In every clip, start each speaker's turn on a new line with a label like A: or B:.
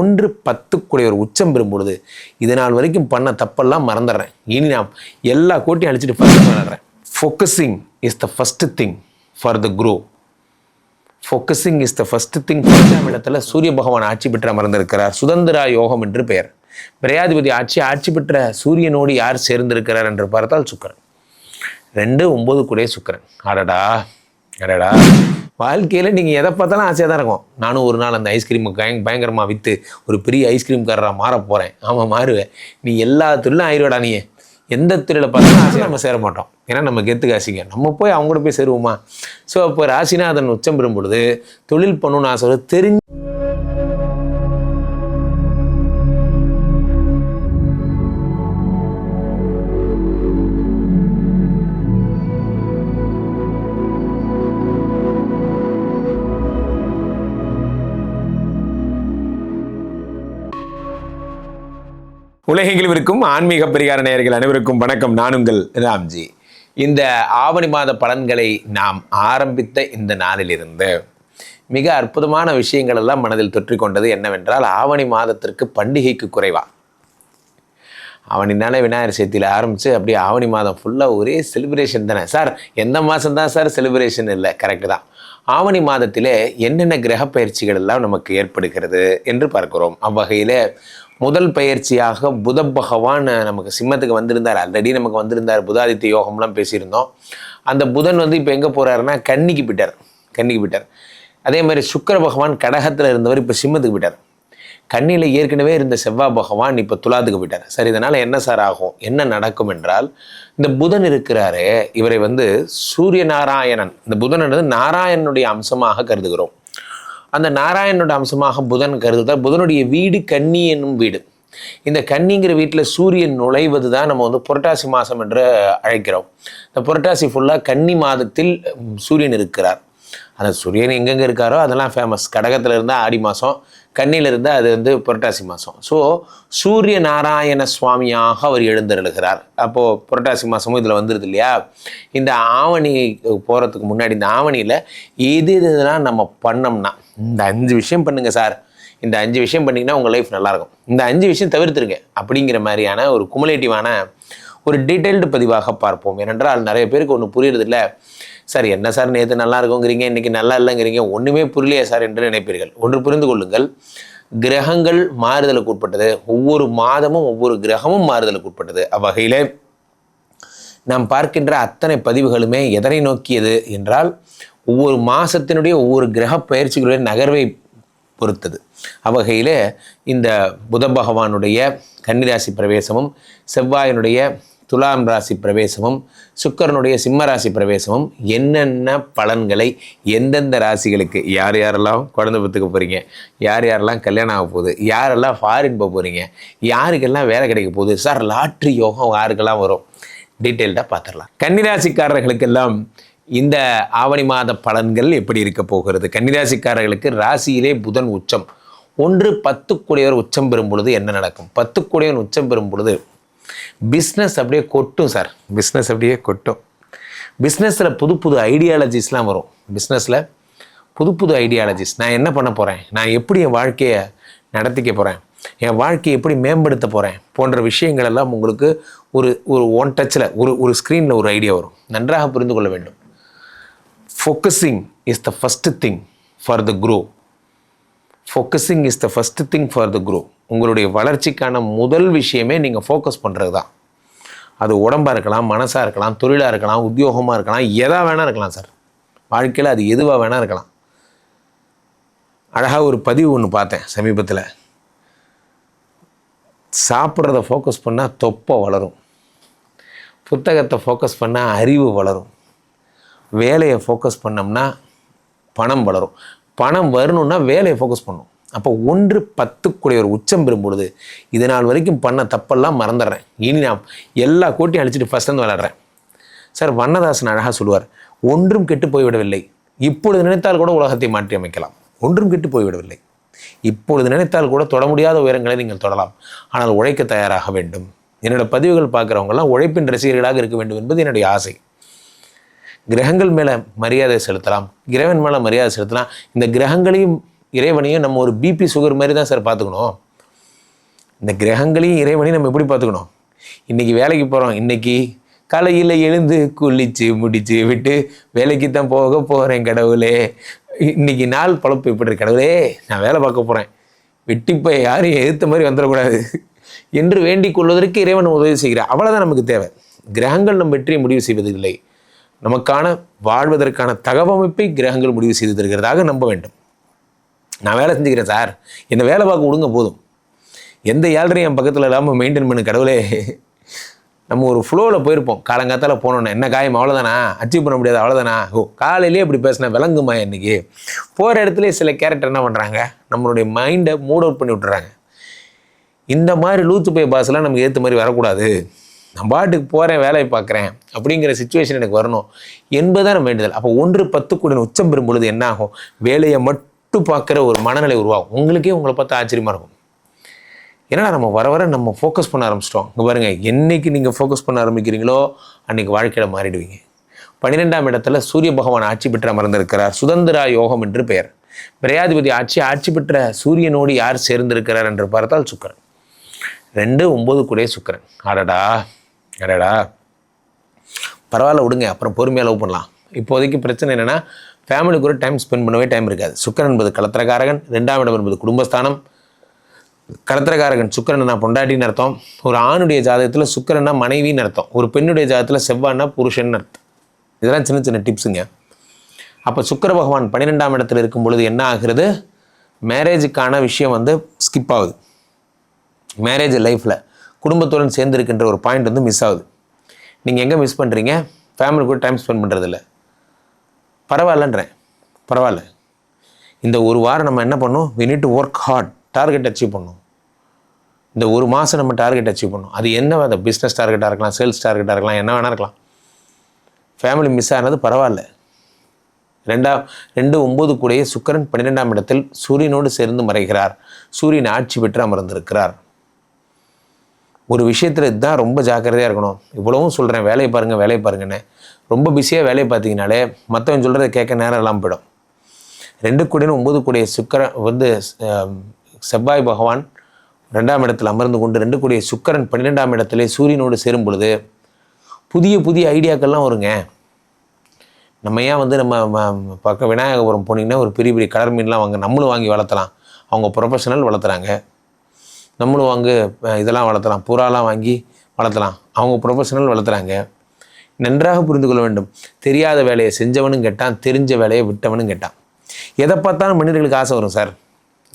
A: ஒன்று பத்துக்குடைய ஒரு உச்சம் பெறும்பொழுது இது நாள் வரைக்கும் பண்ண தப்பெல்லாம் மறந்துடுறேன். இனி நான் எல்லா கோட்டையும் அழிச்சிட்டு first விளாடுறேன் focusing is the first thing for the grow focusing is the first thing பத்தாம் இடத்துல சூரிய பகவான் ஆட்சி பெற்ற மறந்திருக்கிறார். சுதந்திரா யோகம் என்று பெயர். பிரயாதிபதி ஆட்சி ஆட்சி பெற்ற சூரியனோடு யார் சேர்ந்திருக்கிறார் என்று பார்த்தால் சுக்கரன். ரெண்டு ஒம்பது கூடயே சுக்கரன். அடடா அடடா. வாழ்க்கையில் நீங்கள் எதை பார்த்தாலும் ஆசையாக தான் இருக்கும். நானும் ஒரு நாள் அந்த ஐஸ்கிரீம் பயங் பயங்கரமாக விற்று ஒரு பெரிய ஐஸ்கிரீம்காரராக மாற போகிறேன் ஆமாம் மாறுவேன். நீ எல்லா தொழிலும் ஆயிடுவாடா நீ. எந்த தொழிலை பார்த்தாலும் ஆசை நம்ம சேர மாட்டோம். ஏன்னா நம்ம கெத்து காசிங்க. நம்ம போய் அவங்கள்ட்ட போய் சேருவோமா? ஸோ அப்போ ராசிநாதன் உச்சம் பெறும் பொழுது தொழில் பண்ணணும்னு ஆசை தெரிஞ்சு உலகெங்கிலும் இருக்கும் ஆன்மீக பரிகார நேயர்கள் அனைவருக்கும் வணக்கம். நான் உங்கள் ராம்ஜி. இந்த ஆவணி மாத பலன்களை நாம் ஆரம்பித்த இந்த நாளிலிருந்து மிக அற்புதமான விஷயங்கள் எல்லாம் மனதில் தொற்றிக்கொண்டது என்னவென்றால் ஆவணி மாதத்திற்கு பண்டிகைக்கு குறைவா? அவனினால விநாயகர் சதுர்த்தியில் ஆரம்பித்து அப்படியே ஆவணி மாதம் ஃபுல்லாக ஒரே செலிப்ரேஷன் தானே. சார் எந்த மாதம் தான் சார் செலிப்ரேஷன் இல்லை? கரெக்டு தான். ஆவணி மாதத்திலே என்னென்ன கிரக பயிற்சிகள் எல்லாம் நமக்கு ஏற்படுகிறது என்று பார்க்கிறோம். அவ்வகையில் முதல் பயிற்சியாக புத பகவான் நமக்கு சிம்மத்துக்கு வந்திருந்தார். ஆல்ரெடி நமக்கு வந்திருந்தார். புதாதித்ய யோகம்லாம் பேசியிருந்தோம். அந்த புதன் வந்து இப்போ எங்கே போகிறாருன்னா கன்னிக்கு போயிட்டார். கன்னிக்கு போயிட்டார். அதே மாதிரி சுக்கிர பகவான் கடகத்தில் இருந்தவர் இப்போ சிம்மத்துக்கு போயிட்டார். கண்ணியில் ஏற்கனவே இருந்த செவ்வாய் பகவான் இப்போ துலாத்துக்கு போயிட்டார். சரி இதனால் என்ன சார் ஆகும்? என்ன நடக்கும் என்றால் இந்த புதன் இருக்கிறாரு இவரை வந்து சூரிய நாராயணன் இந்த புதன் என்பது நாராயணனுடைய அம்சமாக கருதுகிறோம். அந்த நாராயணனோட அம்சமாக புதன் கருதுதான் புதனுடைய வீடு கன்னி என்னும் வீடு. இந்த கன்னிங்கிற வீட்டில் சூரியன் நுழைவது தான் நம்ம வந்து புரட்டாசி மாதம் என்று அழைக்கிறோம். இந்த புரட்டாசி ஃபுல்லாக கன்னி மாதத்தில் சூரியன் இருக்கிறார். அந்த சூரியன் எங்கெங்கே இருக்காரோ அதெல்லாம் ஃபேமஸ் கடகத்தில் இருந்தால் ஆடி மாதம் கன்னியில் இருந்தால் அது வந்து புரட்டாசி மாதம் ஸோ சூரிய நாராயண சுவாமியாக அவர் எழுந்தருளுகிறார். அப்போது புரட்டாசி மாதமும் இதில் வந்துடுது இல்லையா? இந்த ஆவணி போகிறதுக்கு முன்னாடி இந்த ஆவணியில் எது எதுலாம் நம்ம பண்ணோம்னா இந்த அஞ்சு விஷயம் பண்ணுங்கள் சார். இந்த அஞ்சு விஷயம் பண்ணிங்கன்னா உங்கள் லைஃப் நல்லாயிருக்கும் இந்த அஞ்சு விஷயம் தவிர்த்துருங்க. அப்படிங்கிற மாதிரியான ஒரு குமுலேட்டிவான ஒரு டீட்டெயில்டு பதிவாக பார்ப்போம். ஏனென்றால் நிறைய பேருக்கு ஒன்று புரியுறதில்ல. சார் என்ன சார் நேற்று நல்லா இருக்குங்கிறீங்க இன்றைக்கி நல்லா இல்லைங்கிறீங்க? ஒன்றுமே புரியலையே சார் என்று நினைப்பீர்கள். ஒன்று புரிந்து கொள்ளுங்கள். கிரகங்கள் மாறுதலுக்கு உட்பட்டது. ஒவ்வொரு மாதமும் ஒவ்வொரு கிரகமும் மாறுதலுக்கு உட்பட்டது. அவ்வகையில் நாம் பார்க்கின்ற அத்தனை பதிவுகளுமே எதனை நோக்கியது என்றால் ஒவ்வொரு மாதத்தினுடைய ஒவ்வொரு கிரக பயிற்சிகளுடைய நகர்வை பொறுத்தது. அவ்வகையில் இந்த புத பகவானுடைய கன்னிராசி பிரவேசமும் செவ்வாயினுடைய துலாம் ராசி பிரவேசமும் சுக்கரனுடைய சிம்ம ராசி பிரவேசமும் என்னென்ன பலன்களை எந்தெந்த ராசிகளுக்கு யார் யாரெல்லாம் குழந்தை பத்துக்க போகிறீங்க யார் யாரெல்லாம் கல்யாணம் ஆக போகுது யாரெல்லாம் ஃபாரின் போக போகிறீங்க யாருக்கெல்லாம் வேலை கிடைக்க போகுது சார் லாட்ரி யோகம் யாருக்கெல்லாம் வரும்? டீட்டெயில்டாக பார்த்துடலாம். கன்னிராசிக்காரர்களுக்கெல்லாம் இந்த ஆவணி மாத பலன்கள் எப்படி இருக்க போகிறது? கன்னிராசிக்காரர்களுக்கு ராசியிலே புதன் உச்சம். ஒன்று பத்துக்குடையவர் உச்சம் பெறும் பொழுது என்ன நடக்கும்? பத்துக்குடையவன் உச்சம் பெறும் பொழுது பிஸ்னஸ் அப்படியே கொட்டும் சார் பிஸ்னஸ் அப்படியே கொட்டும். பிஸ்னஸில் புது புது ஐடியாலஜிஸ்லாம் வரும். பிஸ்னஸில் புது புது ஐடியாலஜிஸ் நான் என்ன பண்ண போகிறேன் நான் எப்படி என் வாழ்க்கையை நடத்திக்க போகிறேன் என் வாழ்க்கையை எப்படி மேம்படுத்த போகிறேன் போன்ற விஷயங்கள் எல்லாம் உங்களுக்கு ஒரு ஒரு ஒன் டச்சில் ஒரு ஒரு ஸ்க்ரீனில் ஒரு ஐடியா வரும். நன்றாக புரிந்து கொள்ள வேண்டும். Focusing is the first thing for the grow focusing is the first thing for the grow உங்களுடைய வளர்ச்சிக்கான முதல் விஷயமே நீங்கள் ஃபோக்கஸ் பண்ணுறது தான் அது உடம்பாக இருக்கலாம் மனசாக இருக்கலாம் தொழிலாக இருக்கலாம் உத்தியோகமாக இருக்கலாம் எதாக வேணால் இருக்கலாம் சார். வாழ்க்கையில் அது எதுவாக வேணால் இருக்கலாம். அழகாக ஒரு பதிவு ஒன்று பார்த்தேன் சமீபத்தில். சாப்பிட்றத ஃபோக்கஸ் பண்ணால் தொப்பை வளரும். புத்தகத்தை ஃபோக்கஸ் பண்ணால் அறிவு வளரும். வேலையை ஃபோக்கஸ் பண்ணோம்னா பணம் வளரும். பணம் வரணும்னா வேலையை ஃபோக்கஸ் பண்ணும். அப்போ ஒன்று பத்துக்குடைய ஒரு உச்சம் பெறும்பொழுது இது நாள் வரைக்கும் பண்ண தப்பெல்லாம் மறந்துடுறேன். இனி நான் எல்லா கோட்டையும் அழிச்சிட்டு ஃபஸ்ட்லேருந்து விளாட்றேன் சார் வண்ணதாசன் அழகாக சொல்லுவார் ஒன்றும் கெட்டு போய்விடவில்லை. இப்பொழுது நினைத்தால் கூட உலகத்தை மாற்றி அமைக்கலாம். ஒன்றும் கெட்டு போய்விடவில்லை. இப்பொழுது நினைத்தால் கூட தொட முடியாத உயரங்களை நீங்கள் தொடலாம். ஆனால் உழைக்க தயாராக வேண்டும். என்னோட பதிவுகள் பார்க்குறவங்கெல்லாம் உழைப்பின் ரசிகர்களாக இருக்க வேண்டும் என்பது என்னுடைய ஆசை. கிரகங்கள் மேலே மரியாதை செலுத்தலாம். இறைவன் மேலே மரியாதை செலுத்தலாம். இந்த கிரகங்களையும் இறைவனையும் நம்ம ஒரு பிபி சுகர் மாதிரி தான் சார் பார்த்துக்கணும். இந்த கிரகங்களையும் இறைவனையும் நம்ம எப்படி பார்த்துக்கணும்? இன்றைக்கி வேலைக்கு போகிறோம் இன்றைக்கி காலையில் எழுந்து குளிச்சு முடித்து விட்டு வேலைக்கு தான் போக போகிறேன் கடவுளே. இன்னைக்கு நாள் பழப்பு இப்படி கடவுளே நான் வேலை பார்க்க போகிறேன் வெட்டிப்பை யாரையும் எதிர்த்த மாதிரி வந்துடக்கூடாது. என்று வேண்டிக் கொள்வதற்கு இறைவன் உதவி செய்கிறார். அவ்வளோதான் நமக்கு தேவை. கிரகங்கள் நம் வெற்றியை முடிவு செய்வதில்லை. நமக்கான வாழ்வதற்கான தகவமைப்பை கிரகங்கள் முடிவு செய்து தருகிறதாக நம்ப வேண்டும். நான் வேலை செஞ்சுக்கிறேன் சார். என்னை வேலை பார்க்க விடுங்க போதும். எந்த ஏழ்றையும் என் பக்கத்தில் இல்லாமல் மெயின்டைன் பண்ணு கடவுளே. நம்ம ஒரு ஃப்ளோவில் போயிருப்போம். காலங்காத்தால போனோன்னே என்ன காயம்? அவ்வளோதானா அச்சீவ் பண்ண முடியாது அவ்வளோதானா ஓ காலையிலேயே இப்படி பேசினா விளங்குமா இன்னைக்கு போகிற இடத்துல சில கேரக்டர் என்ன பண்ணுறாங்க நம்மளுடைய மைண்டை மூட் அவுட் பண்ணி விட்டுறாங்க. இந்த மாதிரி லூத்து போய் பாஸ்லாம் நமக்கு ஏற்ற மாதிரி வரக்கூடாது. நான் பாட்டுக்கு போகிறேன் வேலையை பார்க்குறேன் அப்படிங்கிற சுச்சுவேஷன் எனக்கு வரணும். என்பதுதான் நம்ம வேண்டுதல். அப்போ ஒன்று பத்து கூட உச்சம் பெறும் பொழுது என்ன ஆகும்? வேலையை மட்டும் பார்க்குற ஒரு மனநிலை உருவாகும். உங்களுக்கே உங்களை பார்த்து ஆச்சரியமாக இருக்கும். ஏன்னா நம்ம வர வர நம்ம ஃபோக்கஸ் பண்ண ஆரம்பிச்சிட்டோம். இங்கே பாருங்கள் என்றைக்கு நீங்கள் ஃபோக்கஸ் பண்ண ஆரம்பிக்கிறீங்களோ அன்றைக்கி வாழ்க்கையில் மாறிடுவீங்க. பன்னிரெண்டாம் இடத்துல சூரிய பகவான் ஆட்சி பெற்ற அமர்ந்திருக்கிறார். சுதந்திரா யோகம் என்று பெயர். பிரயாதிபதி ஆட்சி ஆட்சி பெற்ற சூரியனோடு யார் சேர்ந்திருக்கிறார் என்று பார்த்தால் சுக்கரன். ரெண்டு ஒம்பது கூட சுக்கரன். அடடா! என்னடா? பரவாயில்ல விடுங்க. அப்புறம் பொறுமையாக லவ் பண்ணலாம். இப்போதைக்கு பிரச்சனை என்னென்னா ஃபேமிலி கூட டைம் ஸ்பெண்ட் பண்ணவே டைம் இருக்காது. சுக்கரன் என்பது கலத்திரக்காரகன். ரெண்டாம் இடம் என்பது குடும்பஸ்தானம். கடத்திரக்காரகன் சுக்கரன்னா பொண்டாட்டின்னு அர்த்தம். ஒரு ஆணுடைய ஜாதகத்தில் சுக்கரன்னா மனைவின்னு அர்த்தம். ஒரு பெண்ணுடைய ஜாதகத்தில் செவ்வாய்னா புருஷன் அர்த்தம். இதெல்லாம் சின்ன சின்ன டிப்ஸுங்க அப்போ சுக்கர பகவான் பன்னிரெண்டாம் இடத்துல இருக்கும் பொழுது என்ன ஆகுறது? மேரேஜுக்கான விஷயம் வந்து ஸ்கிப் ஆகுது. மேரேஜ் லைஃப்பில் குடும்பத்துடன் சேர்ந்துருக்கின்ற ஒரு பாயிண்ட் வந்து மிஸ் ஆகுது. நீங்கள் எங்கே மிஸ் பண்ணுறீங்க ஃபேமிலி கூட டைம் ஸ்பெண்ட் பண்ணுறதில்ல பரவாயில்லன்றேன். பரவாயில்ல. இந்த ஒரு வாரம் நம்ம என்ன பண்ணோம்? We need to work hard target achieve பண்ணணும் இந்த ஒரு மாதம் நம்ம டார்கெட் அச்சீவ் பண்ணணும் அது என்ன? அந்த பிஸ்னஸ் டார்கெட்டாக இருக்கலாம் சேல்ஸ் டார்கெட்டாக இருக்கலாம் என்ன வேணா இருக்கலாம். ஃபேமிலி மிஸ் ஆனது பரவாயில்ல. ரெண்டா ரெண்டு ஒம்பது கூடயே சுக்கரன் பன்னிரெண்டாம் இடத்தில் சூரியனோடு சேர்ந்து மறைகிறார். சூரியன் ஆட்சி பெற்று அமர்ந்திருக்கிறார். ஒரு விஷயத்தில் இதுதான் ரொம்ப ஜாக்கிரதையாக இருக்கணும். இவ்வளவும் சொல்கிறேன் வேலையை பாருங்கள் வேலையை பாருங்கன்னு. ரொம்ப பிஸியாக வேலையை பார்த்தீங்கனாலே மற்றவன் சொல்கிறத கேட்க நேரம் இல்லாமல் போயிடும். ரெண்டு கூடையும் ஒம்பது கூடிய சுக்கரன் வந்து செவ்வாய் பகவான் ரெண்டாம் இடத்தில் அமர்ந்து கொண்டு ரெண்டு கூடிய சுக்கரன் பன்னிரெண்டாம் இடத்துல சூரியனோடு சேரும் பொழுது புதிய புதிய ஐடியாக்கள்லாம் வருங்க. நம்ம ஏன் வந்து நம்ம ம- பக்கம் விநாயகபுரம் போனீங்கன்னா ஒரு பெரிய பெரிய கடல் மீன்லாம் வாங்க நம்மளும் வாங்கி வளர்த்தலாம். அவங்க ப்ரொஃபஷனல் வளர்த்துறாங்க. நம்மளும் அங்கே இதெல்லாம் வளர்த்தலாம். புறாலாம் வாங்கி வளர்த்தலாம். அவங்க ப்ரொஃபஷனல் வளர்த்துறாங்க. நன்றாக புரிந்து கொள்ள வேண்டும். தெரியாத வேலையை செஞ்சவனும் கேட்டான் தெரிஞ்ச வேலையை விட்டவனும் கேட்டான். எதை பார்த்தாலும் மனிதர்களுக்கு ஆசை வரும் சார்.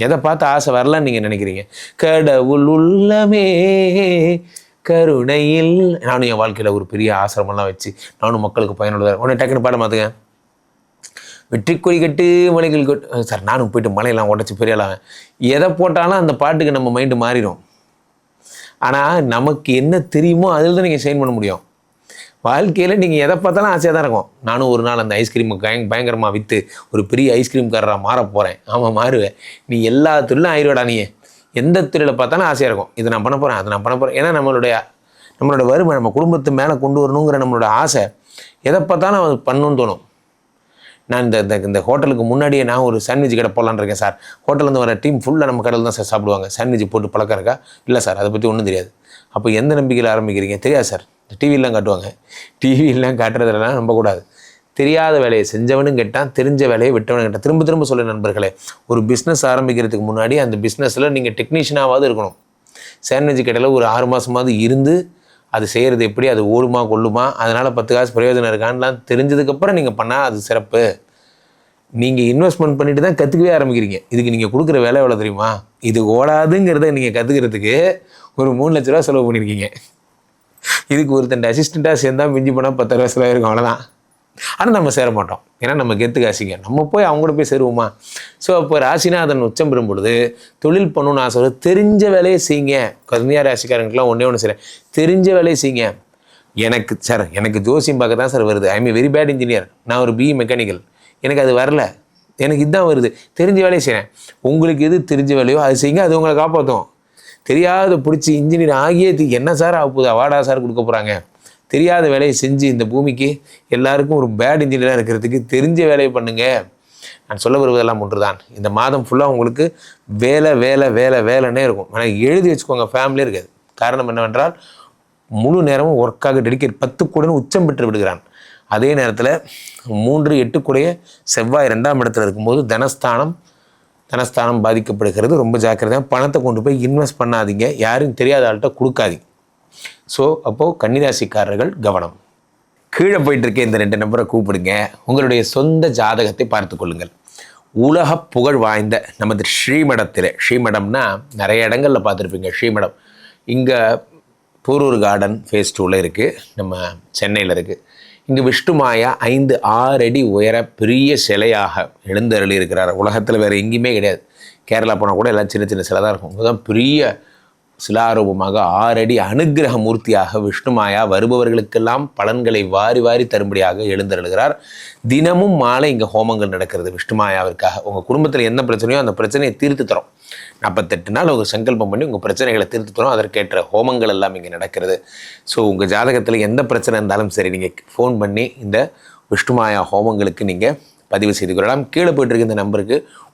A: எதை பார்த்து ஆசை வரலான்னு நீங்கள் நினைக்கிறீங்க? கடவுள் உள்ளமே கருணையில். நானும் என் வாழ்க்கையில் ஒரு பெரிய ஆசிரமெல்லாம் வச்சு நானும் மக்களுக்கு பயனுள்ளதாக உடனே டக்குன்னு பாட மாற்றுங்க வெற்றி கொடி கட்டு மலைகள் கொட்டு சார் நானும் போயிட்டு மலையெல்லாம் உடச்சி பெரியலாம் எதை போட்டாலும் அந்த பாட்டுக்கு நம்ம மைண்டு மாறிடும் ஆனால் நமக்கு என்ன தெரியுமோ அதில் தான் நீங்கள் சைன் பண்ண முடியும். வாழ்க்கையில் நீங்கள் எதை பார்த்தாலும் ஆசையாக தான் இருக்கும். நானும் ஒரு நாள் அந்த ஐஸ்கிரீம் பயங் பயங்கரமாக விற்று ஒரு பெரிய ஐஸ்கிரீம்காரராக மாற போகிறேன் ஆமாம் மாறுவேன். நீ எல்லா தொழிலும் ஆயிடுவாடா நீ. எந்த தொழிலை பார்த்தாலும் ஆசையாக இருக்கும். இதை நான் பண்ண போகிறேன் அதை நான் பண்ண போகிறேன் ஏன்னா நம்மளுடைய நம்மளோட வறுமை நம்ம குடும்பத்து மேலே கொண்டு வரணுங்கிற நம்மளோட ஆசை எதை பார்த்தாலும் அது பண்ணணும்னு தோணும். நான் இந்த இந்த இந்த ஹோட்டலுக்கு முன்னாடியே நான் ஒரு சாண்ட்விச் கடை போடலான்னு இருக்கேன் சார். ஹோட்டலேருந்து வர டீம் ஃபுல்லாக நம்ம கடையில் தான் சார் சாப்பிடுவாங்க. சாண்ட்விச் போட்டு பழக்கம் இருக்கா? இல்லை சார். அதை பற்றி ஒன்றும் தெரியாது. அப்போ எந்த நம்பிக்கையில் ஆரம்பிக்கிறீங்க? தெரியாது சார். டிவிலாம் காட்டுவாங்க. டிவிலாம் காட்டுறதுலாம் நம்பக்கூடாது தெரியாத வேலையை செஞ்சவனும் கேட்டான் தெரிஞ்ச வேலையை விட்டவனும் கேட்டான். திரும்ப திரும்ப சொல்ல நண்பர்களே. ஒரு பிஸ்னஸ் ஆரம்பிக்கிறதுக்கு முன்னாடி அந்த பிஸ்னஸில் நீங்கள் டெக்னீஷியனாவது இருக்கணும். சாண்ட்விச் கடையில் ஒரு ஆறு மாதமாவது இருந்து அது செய்கிறது எப்படி அது ஓடுமா கொள்ளுமா அதனால் பத்து காசு பிரயோஜனம் இருக்கான்லாம் தெரிஞ்சதுக்கப்புறம் நீங்கள் பண்ணால் அது சிறப்பு. நீங்கள் இன்வெஸ்ட்மெண்ட் பண்ணிட்டு தான் கற்றுக்கவே ஆரம்பிக்கிறீங்க. இதுக்கு நீங்கள் கொடுக்குற வேலை எவ்வளோ தெரியுமா? இது ஓடாதுங்கிறத நீங்கள் கற்றுக்கிறதுக்கு ஒரு மூணு லட்ச ரூபா செலவு பண்ணியிருக்கீங்க இதுக்கு ஒருத்தன் அசிஸ்டண்ட்டாக சேர்ந்தா மிஞ்சி போனால் பத்தாயிரம் செலவு இருக்கும் அவ்வளோதான் ஆனால் நம்ம சேர மாட்டோம். ஏன்னா நம்ம கெத்து காசிங்க. நம்ம போய் அவங்க கூட போய் சேருவோமா? ஸோ அப்போ ராசிநாதன் உச்சம் பெறும் பொழுது தொழில் பண்ணணும்னு ஆசை வரும். தெரிஞ்ச வேலையை செய்யுங்க. கன்னியா ராசிக்காரங்களுக்குலாம் ஒன்றே ஒன்று செய்கிறேன் தெரிஞ்ச வேலையை செய்யுங்க. எனக்கு சார் எனக்கு ஜோசியம் பார்க்க தான் சார் வருது. I am very bad engineer நான் ஒரு பிஇ மெக்கானிக்கல் எனக்கு அது வரல. எனக்கு இதுதான் வருது. தெரிஞ்ச வேலையை செய்கிறேன் உங்களுக்கு எது தெரிஞ்ச வேலையோ அது செய்யுங்க. அது உங்களை காப்பாற்றும் தெரியாத பிடிச்சி இன்ஜினியர் ஆகியே என்ன சார் ஆக போகுது? அவார்டா சார் கொடுக்க போகிறாங்க தெரியாத வேலையை செஞ்சு இந்த பூமிக்கு எல்லாருக்கும் ஒரு பேட் இன்ஜினியராக இருக்கிறதுக்கு தெரிஞ்ச வேலையை பண்ணுங்க. நான் சொல்ல வருவதெல்லாம் ஒன்று தான் இந்த மாதம் ஃபுல்லாக உங்களுக்கு வேலை வேலை வேலை வேலைன்னே இருக்கும். ஆனால் எழுதி வச்சுக்கோங்க ஃபேமிலி இருக்காது. காரணம் என்னவென்றால் முழு நேரமும் ஒர்க்காக டெடிக்கேட் பத்து கூடன்னு உச்சம் பெற்று விடுகிறான். அதே நேரத்தில் மூன்று எட்டு கூடைய செவ்வாய் ரெண்டாம் இடத்துல இருக்கும்போது தனஸ்தானம் தனஸ்தானம் பாதிக்கப்படுகிறது. ரொம்ப ஜாக்கிரதையாக பணத்தை கொண்டு போய் இன்வெஸ்ட் பண்ணாதீங்க. யாரும் தெரியாத ஆள்கிட்ட கொடுக்காதீங்க. ஸோ அப்போது கன்னிராசிக்காரர்கள் கவனம். கீழே போயிட்டு இருக்க இந்த ரெண்டு நம்பரை கூப்பிடுங்க. உங்களுடைய சொந்த ஜாதகத்தை பார்த்து கொள்ளுங்கள். உலக புகழ் வாய்ந்த நமது ஸ்ரீமடத்தில் ஸ்ரீமடம்னா நிறைய இடங்களில் பார்த்துருப்பீங்க ஸ்ரீமடம். இங்கே பூரூர் கார்டன் ஃபேஸ் டூவில் இருக்குது நம்ம சென்னையில் இருக்குது இங்கே விஷ்ணுமாயா ஐந்து ஆறு அடி உயர பெரிய சிலையாக எழுந்தருளி இருக்கிறார் உலகத்தில் வேறு எங்கேயுமே கிடையாது. கேரளா போனால் கூட எல்லாம் சின்ன சின்ன சிலை தான் இருக்கும். இதுதான் பெரிய சிலாரூபமாக ஆறடி அனுக்கிரக மூர்த்தியாக விஷ்ணுமாயா வருபவர்களுக்கெல்லாம் பலன்களை வாரி வாரி தரும்படியாக எழுந்தருளுகிறார். தினமும் மாலை இங்கே ஹோமங்கள் நடக்கிறது விஷ்ணுமாயாவிற்காக. உங்கள் குடும்பத்தில் எந்த பிரச்சனையோ அந்த பிரச்சனையை தீர்த்து தரும். நாற்பத்தெட்டு நாள் உங்கள் சங்கல்பம் பண்ணி உங்கள் பிரச்சனைகளை தீர்த்து தரும். அதற்கேற்ற ஹோமங்கள் எல்லாம் இங்கே நடக்கிறது. ஸோ உங்கள் ஜாதகத்தில் எந்த பிரச்சனை இருந்தாலும் சரி நீங்கள் ஃபோன் பண்ணி இந்த விஷ்ணுமாயா ஹோமங்களுக்கு நீங்கள் பதிவு செய்து கொள்ளலாம். கீழே போயிட்டு இருக்க இந்த நம்பருக்கு